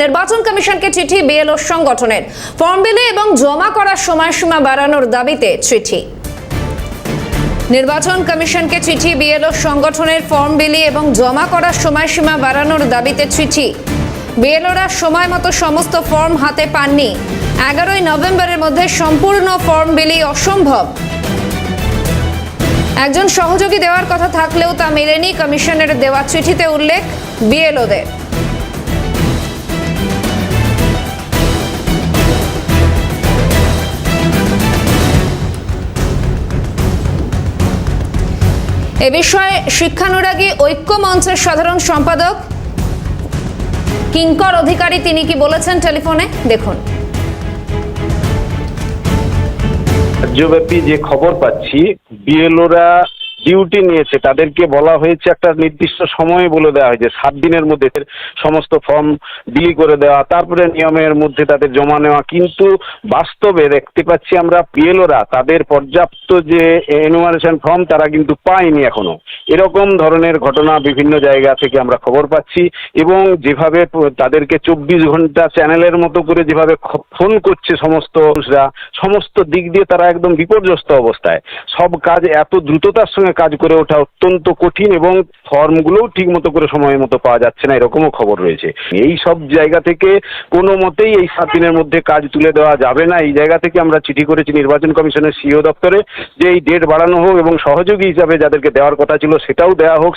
নির্বাচন কমিশনকে চিঠি বিএলও সংগঠনের। ফর্ম বিলি এবং জমা করার সময়সীমা বাড়ানোর দাবিতে চিঠি। নির্বাচন কমিশনকে চিঠি বিএলও সংগঠনের ফর্ম বিলি এবং জমা করার সময়সীমা বাড়ানোর দাবিতে চিঠি। বিএলওরা সময় মতো সমস্ত ফর্ম হাতে পাননি। এগারোই নভেম্বরের মধ্যে সম্পূর্ণ ফর্ম বিলি অসম্ভব। একজন সহযোগী দেওয়ার কথা থাকলেও তা মেলেনি কমিশনের দেওয়া চিঠিতে উল্লেখ বিএলওদের। এ বিষয়ে শিক্ষানুরাগী ঐক্য মঞ্চের সাধারণ সম্পাদক কিঙ্কর অধিকারী তিনি কি বলেছেন টেলিফোনে? দেখুন। রাজ্যব্যাপী যে খবর পাচ্ছি, বিএলওরা ডিউটি নিয়েছে। তাদেরকে বলা হয়েছে একটা নির্দিষ্ট সময়ে বলে দেওয়া হয়েছে, সাত দিনের মধ্যে সমস্ত ফর্ম বিলি করে দেওয়া, তারপরে নিয়মের মধ্যে তাদের জমা নেওয়া। কিন্তু বাস্তবে দেখতে পাচ্ছি আমরা বিএলওরা তাদের পর্যাপ্ত যে এনুমারেশন ফর্ম তারা কিন্তু পায়নি এখনও। এরকম ধরনের ঘটনা বিভিন্ন জায়গা থেকে আমরা খবর পাচ্ছি এবং যেভাবে তাদেরকে চব্বিশ ঘণ্টা চ্যানেলের মতো করে যেভাবে ফোন করছে সমস্ত সমস্ত দিক দিয়ে তারা একদম বিপর্যস্ত অবস্থায়। সব কাজ এত দ্রুততার সঙ্গে কাজ করে ওঠা অত্যন্ত কঠিন এবং ফর্মগুলোও ঠিক মতো করে সময় মতো পাওয়া যাচ্ছে না, এরকমও খবর রয়েছে। এই সব জায়গা থেকে কোনো মতেই এই সাত দিনের মধ্যে কাজ তুলে দেওয়া যাবে না। এই জায়গা থেকে আমরা চিঠি করেছি নির্বাচন কমিশনের সিও দপ্তরে যে এই ডেট বাড়ানো হোক এবং সহযোগী হিসাবে যাদেরকে দেওয়ার কথা ছিল সেটাও দেওয়া হোক।